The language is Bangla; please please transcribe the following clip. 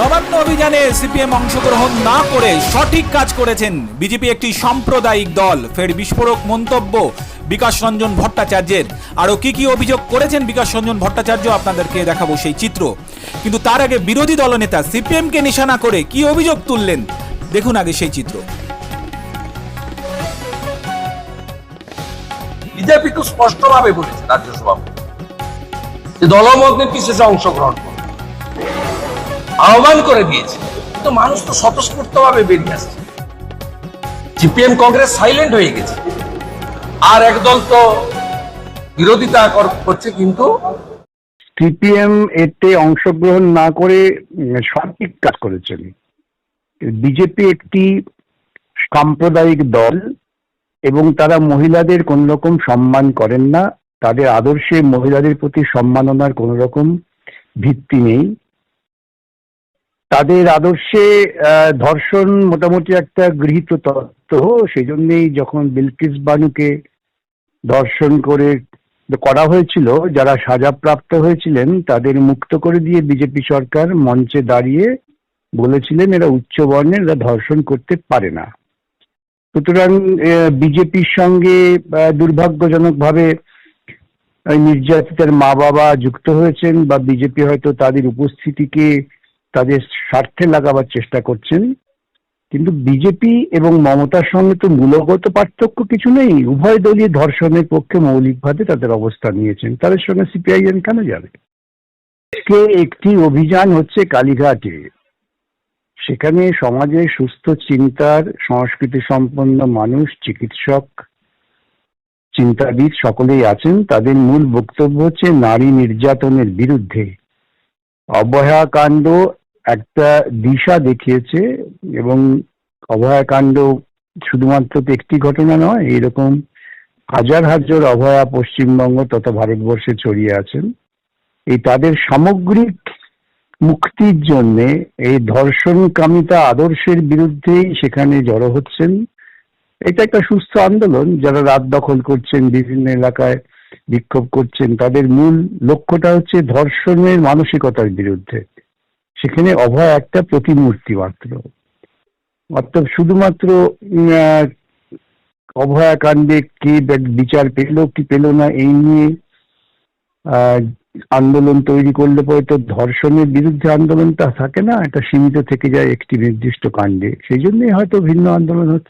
নবান্ন অভিযানে সিপিএম অংশগ্রহণ না করে সঠিক কাজ করেছেন বিজেপি একটি সাম্প্রদায়িক দল। ফের বিস্ফোরক মন্তব্য বিকাশ রঞ্জন ভট্টাচার্যের। আরও কি কি অভিযোগ করেছেন বিকাশ রঞ্জন ভট্টাচার্য আপনাদেরকে দেখাবো সেই চিত্র। কিন্তু তার আগে বিরোধী দলনেতা সিপিএমকে নিশানা করে কি অভিযোগ তুললেন, দেখুন আগে সেই চিত্র। বিজেপি খুব স্পষ্টভাবে বলেছে রাজ্য সভাপতি যে দলমত নির্বিশেষে অংশগ্রহণ করবে। আহ্বান করে দিয়েছে। কিন্তু মানুষ তো স্বতঃস্ফূর্ত ভাবে বেরিয়ে আসছে। সিপিএম কংগ্রেস সাইলেন্ট হয়ে গেছে। আর একদল তো বিরোধিতা করছে কিন্তু সিপিএম এতে অংশগ্রহণ না করে সঠিক কাজ করেছেন। বিজেপি একটি সাম্প্রদায়িক দল এবং তারা মহিলাদের কোন রকম সম্মান করেন না। তাদের আদর্শে মহিলাদের প্রতি সম্মাননার কোন রকম ভিত্তি নেই। তাদের আদর্শে ধর্ষণ মোটামুটি একটা গৃহীত তত্ত্ব। সেই জন্যেই যখন বিলকিস বানুকে ধর্ষণ করে করা হয়েছিল, যারা সাজাপ্রাপ্ত হয়েছিলেন, তাদের মুক্ত করে দিয়ে বিজেপি সরকার মঞ্চে দাঁড়িয়ে বলেছিলেন, এরা উচ্চ বর্ণের, এরা ধর্ষণ করতে পারে না। সুতরাং বিজেপির সঙ্গে দুর্ভাগ্যজনকভাবে নির্যাতিতার মা বাবা যুক্ত হয়েছেন বা বিজেপি হয়তো তাদের উপস্থিতিকে তাদের স্বার্থে লাগাবার চেষ্টা করছেন। কিন্তু বিজেপি এবং মমতার সঙ্গে তো মূলগত পার্থক্য কিছু নেই। উভয় দলীয় ধর্ষণের পক্ষে মৌলিকভাবে তাদের অবস্থান নিয়েছেন। তাদের সঙ্গে সিপিআইএম কেন যাবে? আজকে একটি অভিযান হচ্ছে কালীঘাটে। সেখানে সমাজে সুস্থ চিন্তার, সংস্কৃতি সম্পন্ন মানুষ, চিকিৎসক, চিন্তাবিদ সকলেই আছেন। তাদের মূল বক্তব্য হচ্ছে, নারী নির্যাতনের বিরুদ্ধে। অবহেয়াকাণ্ড একটা দিশা দেখিয়েছে এবং অভয়াকাণ্ড শুধুমাত্র একটি ঘটনা নয়, এরকম হাজার হাজার অভয়া পশ্চিমবঙ্গ তথা ভারতবর্ষে ছড়িয়ে আছেন। এই তাদের সামগ্রিক মুক্তির জন্য এই ধর্ষণকামিতা আদর্শের বিরুদ্ধেই সেখানে জড়ো হচ্ছেন। এটা একটা সুস্থ আন্দোলন, যারা রাত দখল করছেন, বিভিন্ন এলাকায় বিক্ষোভ করছেন, তাদের মূল লক্ষ্যটা হচ্ছে ধর্ষণের মানসিকতার বিরুদ্ধে। সেখানে অভয় একটা প্রতিমূর্তি মাত্র। অর্থাৎ শুধুমাত্র অভয়া কাণ্ডে অভয়াকাণ্ডে কে বিচার পেল কি পেল না, এই নিয়ে আন্দোলন তৈরি করলে পরে তো ধর্ষণের বিরুদ্ধে আন্দোলনটা থাকে না, এটা সীমিত থেকে যায় একটি নির্দিষ্ট কাণ্ডে। সেই জন্যই হয়তো ভিন্ন আন্দোলন হচ্ছে।